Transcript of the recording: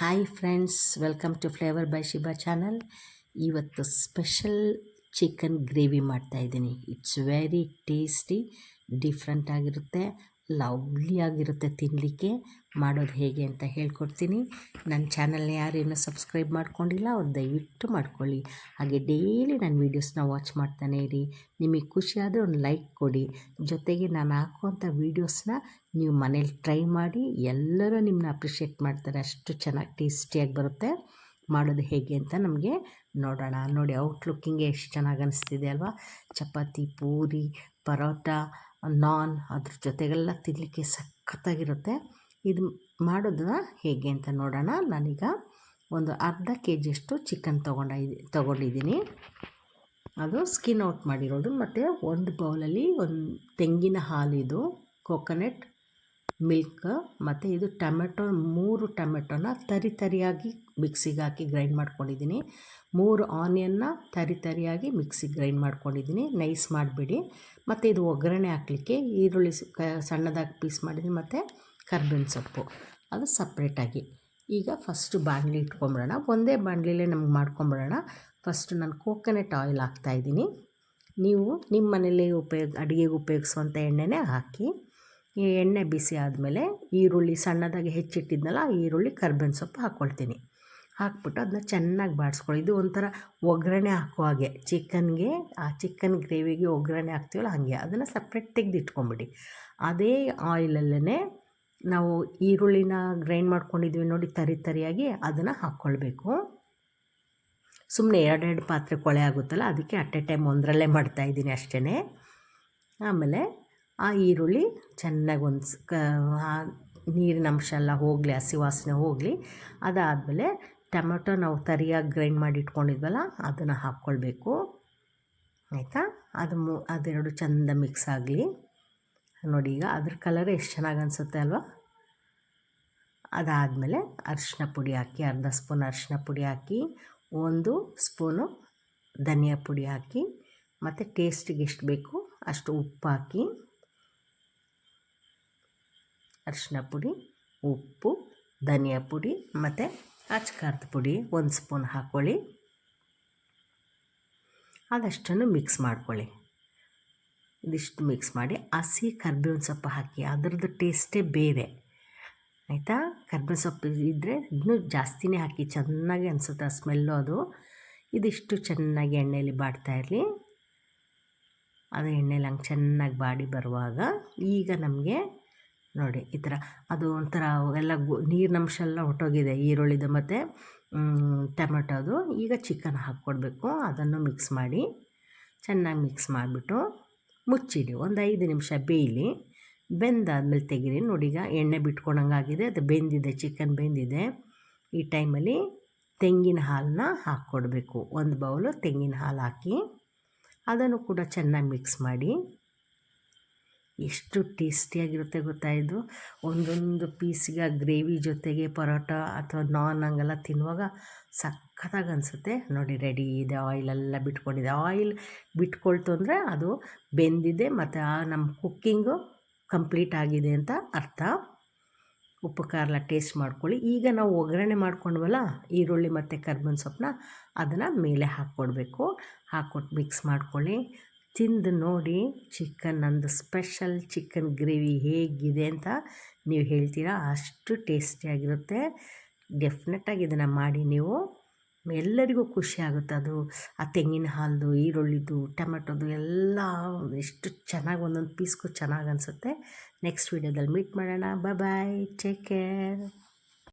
Hi friends welcome to flavour by Shiba channel ಇವತ್ತು special chicken gravy ಮಾಡ್ತಾಯಿದ್ದೀನಿ it's very tasty different ಆಗಿರುತ್ತೆ. Lovely ಆಗಿರುತ್ತೆ ತಿನ್ನಲಿಕ್ಕೆ ಮಾಡೋದು ಹೇಗೆ ಅಂತ ಹೇಳ್ಕೊಡ್ತೀನಿ. ನನ್ನ ಚಾನಲ್ನ ಯಾರೇನು ಸಬ್ಸ್ಕ್ರೈಬ್ ಮಾಡ್ಕೊಂಡಿಲ್ಲ ಅವ್ರು ದಯವಿಟ್ಟು ಮಾಡ್ಕೊಳ್ಳಿ. ಹಾಗೆ ಡೈಲಿ ನನ್ನ ವೀಡಿಯೋಸ್ನ ವಾಚ್ ಮಾಡ್ತಾನೆ ಇರಿ. ನಿಮಗೆ ಖುಷಿಯಾದರೆ ಒಂದು ಲೈಕ್ ಕೊಡಿ. ಜೊತೆಗೆ ನಾನು ಹಾಕುವಂಥ ವೀಡಿಯೋಸ್ನ ನೀವು ಮನೇಲಿ ಟ್ರೈ ಮಾಡಿ, ಎಲ್ಲರೂ ನಿಮ್ಮನ್ನ ಅಪ್ರಿಷಿಯೇಟ್ ಮಾಡ್ತಾರೆ. ಅಷ್ಟು ಚೆನ್ನಾಗಿ ಟೇಸ್ಟಿಯಾಗಿ ಬರುತ್ತೆ. ಮಾಡೋದು ಹೇಗೆ ಅಂತ ನಮಗೆ ನೋಡೋಣ. ನೋಡಿ ಔಟ್ಲುಕ್ಕಿಂಗೆ ಎಷ್ಟು ಚೆನ್ನಾಗಿ ಅನಿಸ್ತಿದೆ ಅಲ್ವಾ? ಚಪಾತಿ, ಪೂರಿ, ಪರೋಟ ನಾನ್ ಅದ್ರ ಜೊತೆಗೆಲ್ಲ ತಿನ್ನಲಿಕ್ಕೆ ಸಖತ್ತಾಗಿರುತ್ತೆ. ಇದು ಮಾಡೋದನ್ನ ಹೇಗೆ ಅಂತ ನೋಡೋಣ. ನಾನೀಗ ಒಂದು ಅರ್ಧ ಕೆ ಜಿಯಷ್ಟು ಚಿಕನ್ ತೊಗೊಂಡ ತೊಗೊಂಡಿದ್ದೀನಿ. ಅದು ಸ್ಕಿನ್ ಔಟ್ ಮಾಡಿರೋದು. ಮತ್ತು ಒಂದು ಬೌಲಲ್ಲಿ ಒಂದು ತೆಂಗಿನ ಹಾಲಿದು ಕೋಕೋನಟ್ ಮಿಲ್ಕ್ ಮತ್ತು ಇದು ಟೊಮೆಟೊ, ಮೂರು ಟೊಮೆಟೊನ ತರಿ ತರಿಯಾಗಿ ಮಿಕ್ಸಿಗೆ ಹಾಕಿ ಗ್ರೈಂಡ್ ಮಾಡ್ಕೊಂಡಿದ್ದೀನಿ. ಮೂರು ಆನಿಯನ್ನ ತರಿ ತರಿಯಾಗಿ ಮಿಕ್ಸಿಗೆ ಗ್ರೈಂಡ್ ಮಾಡ್ಕೊಂಡಿದ್ದೀನಿ. ನೈಸ್ ಮಾಡಿಬಿಡಿ. ಮತ್ತು ಇದು ಒಗ್ಗರಣೆ ಹಾಕಲಿಕ್ಕೆ ಈರುಳ್ಳಿ ಸಣ್ಣದಾಗಿ ಪೀಸ್ ಮಾಡಿದ್ದೀನಿ. ಮತ್ತು ಕರ್ಬೇವಿನ ಸೊಪ್ಪು. ಅದು ಸಪ್ರೇಟಾಗಿ ಈಗ ಫಸ್ಟು ಬಾಣಲಿ ಇಟ್ಕೊಂಬಿಡೋಣ. ಒಂದೇ ಬಾಣಲಿಲೇ ನಮ್ಗೆ ಮಾಡ್ಕೊಂಬಿಡೋಣ. ಫಸ್ಟು ನಾನು ಕೋಕೋನಟ್ ಆಯಿಲ್ ಹಾಕ್ತಾಯಿದ್ದೀನಿ ನೀವು ನಿಮ್ಮ ಮನೇಲಿ ಉಪಯೋಗ, ಅಡುಗೆಗೆ ಉಪಯೋಗಿಸುವಂಥ ಎಣ್ಣೆನೇ ಹಾಕಿ. ಈ ಎಣ್ಣೆ ಬಿಸಿ ಆದಮೇಲೆ ಈರುಳ್ಳಿ ಸಣ್ಣದಾಗಿ ಹೆಚ್ಚಿಟ್ಟಿದ್ನಲ್ಲ ಈರುಳ್ಳಿ ಕರ್ಬೇವಿನ ಸೊಪ್ಪು ಹಾಕ್ಕೊಳ್ತೀನಿ ಹಾಕ್ಬಿಟ್ಟು ಅದನ್ನ ಚೆನ್ನಾಗಿ ಬಾಡಿಸ್ಕೊಳ್ಳಿ ಇದು ಒಂಥರ ಒಗ್ಗರಣೆ ಹಾಕೋ ಹಾಗೆ. ಚಿಕನ್ಗೆ, ಆ ಚಿಕನ್ ಗ್ರೇವಿಗೆ ಒಗ್ಗರಣೆ ಹಾಕ್ತೀವಲ್ಲ ಹಾಗೆ, ಅದನ್ನು ಸಪ್ರೇಟ್ ತೆಗೆದಿಟ್ಕೊಂಬಿಡಿ. ಅದೇ ಆಯಿಲಲ್ಲೇ ನಾವು ಈರುಳ್ಳಿನ ಗ್ರೈಂಡ್ ಮಾಡ್ಕೊಂಡಿದ್ವಿ ನೋಡಿ ತರಿ ತರಿಯಾಗಿ ಅದನ್ನು ಹಾಕ್ಕೊಳ್ಬೇಕು ಸುಮ್ಮನೆ ಎರಡೆರಡು ಪಾತ್ರೆ ಕೊಳೆ ಆಗುತ್ತಲ್ಲ, ಅದಕ್ಕೆ ಅಟ್ ಎ ಟೈಮ್ ಒಂದರಲ್ಲೇ ಮಾಡ್ತಾಯಿದ್ದೀನಿ ಅಷ್ಟೇ ಆಮೇಲೆ ಆ ಈರುಳ್ಳಿ ಚೆನ್ನಾಗಿ ಒಂದು ಕ ನೀರಿನ ಅಂಶ ಎಲ್ಲ ಹೋಗಲಿ, ಹಸಿ ವಾಸನೆ ಹೋಗಲಿ, ಅದಾದಮೇಲೆ ಟೊಮೆಟೊ ನಾವು ತರಿಯಾಗಿ ಗ್ರೈಂಡ್ ಮಾಡಿ ಇಟ್ಕೊಂಡಿದ್ವಲ್ಲ, ಅದನ್ನು ಹಾಕ್ಕೊಳ್ಬೇಕು. ಆಯಿತಾ? ಅದು ಮು, ಅದೆರಡು ಚೆಂದ ಮಿಕ್ಸ್ ಆಗಲಿ. ನೋಡಿ ಈಗ ಅದ್ರ ಕಲರ್ ಎಷ್ಟು ಚೆನ್ನಾಗಿ ಅನಿಸುತ್ತೆ ಅಲ್ವಾ? ಅದಾದಮೇಲೆ ಅರಿಶಿನ ಪುಡಿ ಹಾಕಿ, ಅರ್ಧ ಸ್ಪೂನ್ ಅರಿಶಿನ ಪುಡಿ ಹಾಕಿ, ಒಂದು ಸ್ಪೂನು ಧನಿಯಾ ಪುಡಿ ಹಾಕಿ, ಮತ್ತು ಟೇಸ್ಟಿಗೆ ಎಷ್ಟು ಬೇಕು ಅಷ್ಟು ಉಪ್ಪು ಹಾಕಿ. ಅರಿಶಿನ ಪುಡಿ, ಉಪ್ಪು, ಧನಿಯಾ ಪುಡಿ ಮತ್ತು ಅಚ್ಕಾರದ ಪುಡಿ ಒಂದು ಸ್ಪೂನ್ ಹಾಕ್ಕೊಳ್ಳಿ ಅದಷ್ಟನ್ನು ಮಿಕ್ಸ್ ಮಾಡ್ಕೊಳ್ಳಿ. ಇದಿಷ್ಟು ಮಿಕ್ಸ್ ಮಾಡಿ ಹಸಿ ಕರ್ಬೇವಿನ ಸೊಪ್ಪು ಹಾಕಿ, ಅದರದ್ದು ಟೇಸ್ಟೇ ಬೇರೆ. ಆಯಿತಾ? ಕರ್ಬೇವಿನ ಸೊಪ್ಪು ಇದ್ದರೆ ಇನ್ನೂ ಜಾಸ್ತಿನೇ ಹಾಕಿ, ಚೆನ್ನಾಗಿ ಅನಿಸುತ್ತೆ ಆ ಸ್ಮೆಲ್ಲು ಅದು. ಇದಿಷ್ಟು ಚೆನ್ನಾಗಿ ಎಣ್ಣೆಯಲ್ಲಿ ಬಾಡ್ತಾ ಇರಲಿ. ಅದು ಎಣ್ಣೆಲಿ ಹಂಗೆ ಚೆನ್ನಾಗಿ ಬಾಡಿ ಬರುವಾಗ ಈಗ ನಮಗೆ ನೋಡಿ, ಈ ಥರ. ಅದು ಒಂಥರ ಎಲ್ಲ ಗು ನೀರಿನಂಶ ಎಲ್ಲ ಹೊಟ್ಟೋಗಿದೆ ಈರುಳ್ಳಿದು ಮತ್ತು ಟೊಮೆಟೋದು. ಈಗ ಚಿಕನ್ ಹಾಕ್ಕೊಡ್ಬೇಕು. ಅದನ್ನು ಮಿಕ್ಸ್ ಮಾಡಿ, ಚೆನ್ನಾಗಿ ಮಿಕ್ಸ್ ಮಾಡಿಬಿಟ್ಟು ಮುಚ್ಚಿಡಿ. ಒಂದು ಐದು ನಿಮಿಷ ಬೇಯಲಿ. ಬೆಂದಾದ್ಮೇಲೆ ತೆಗೀರಿ. ನೋಡಿ, ಈಗ ಎಣ್ಣೆ ಬಿಟ್ಕೊಂಡಂಗಾಗಿದೆ ಅದು ಬೆಂದಿದೆ, ಚಿಕನ್ ಬೆಂದಿದೆ. ಈ ಟೈಮಲ್ಲಿ ತೆಂಗಿನ ಹಾಲನ್ನ ಹಾಕ್ಕೊಡ್ಬೇಕು. ಒಂದು ಬೌಲು ತೆಂಗಿನ ಹಾಲು ಹಾಕಿ, ಅದನ್ನು ಕೂಡ ಚೆನ್ನಾಗಿ ಮಿಕ್ಸ್ ಮಾಡಿ. ಎಷ್ಟು ಟೇಸ್ಟಿಯಾಗಿರುತ್ತೆ ಗೊತ್ತಾ ಇದು? ಒಂದೊಂದು ಪೀಸಿಗೆ ಗ್ರೇವಿ ಜೊತೆಗೆ ಪರೋಟ ಅಥವಾ ನಾನ್ ಹಂಗೆಲ್ಲ ತಿನ್ನುವಾಗ ಸಖತ್ತಾಗಿ ಅನಿಸುತ್ತೆ. ನೋಡಿ ರೆಡಿ ಇದೆ ಆಯಿಲೆಲ್ಲ ಬಿಟ್ಕೊಂಡಿದೆ. ಆಯಿಲ್ ಬಿಟ್ಕೊಳ್ತು ಅಂದರೆ ಅದು ಬೆಂದಿದೆ ಮತ್ತು ಆ ನಮ್ಮ ಕುಕ್ಕಿಂಗು ಕಂಪ್ಲೀಟ್ ಆಗಿದೆ ಅಂತ ಅರ್ಥ. ಉಪ್ಪು, ಖಾರ ಎಲ್ಲ ಟೇಸ್ಟ್ ಮಾಡ್ಕೊಳ್ಳಿ. ಈಗ ನಾವು ಒಗ್ಗರಣೆ ಮಾಡ್ಕೊಂಡ್ವಲ್ಲ, ಈರುಳ್ಳಿ ಮತ್ತು ಕರ್ಬೇವಿನ ಸೊಪ್ಪನ್ನ ಅದನ್ನು ಮೇಲೆ ಹಾಕ್ಕೊಡ್ಬೇಕು. ಹಾಕ್ಕೊಟ್ಟು ಮಿಕ್ಸ್ ಮಾಡ್ಕೊಳ್ಳಿ. ತಿಂದು ನೋಡಿ ಚಿಕನ್, ನಂದು ಸ್ಪೆಷಲ್ ಚಿಕನ್ ಗ್ರೇವಿ ಹೇಗಿದೆ ಅಂತ ನೀವು ಹೇಳ್ತೀರಾ? ಅಷ್ಟು ಟೇಸ್ಟಿಯಾಗಿರುತ್ತೆ ಡೆಫ್ನೆಟ್ಟಾಗಿ ಇದನ್ನು ಮಾಡಿ ನೀವು. ಎಲ್ಲರಿಗೂ ಖುಷಿ ಆಗುತ್ತೆ ಅದು. ಆ ತೆಂಗಿನ ಹಾಲದು, ಈರುಳ್ಳಿದು, ಟೊಮೆಟೊದು ಎಲ್ಲ ಎಷ್ಟು ಚೆನ್ನಾಗಿ ಒಂದೊಂದು ಪೀಸ್ಗೂ ಚೆನ್ನಾಗಿ ಅನಿಸುತ್ತೆ. ನೆಕ್ಸ್ಟ್ ವೀಡಿಯೋದಲ್ಲಿ ಮೀಟ್ ಮಾಡೋಣ. Bye take care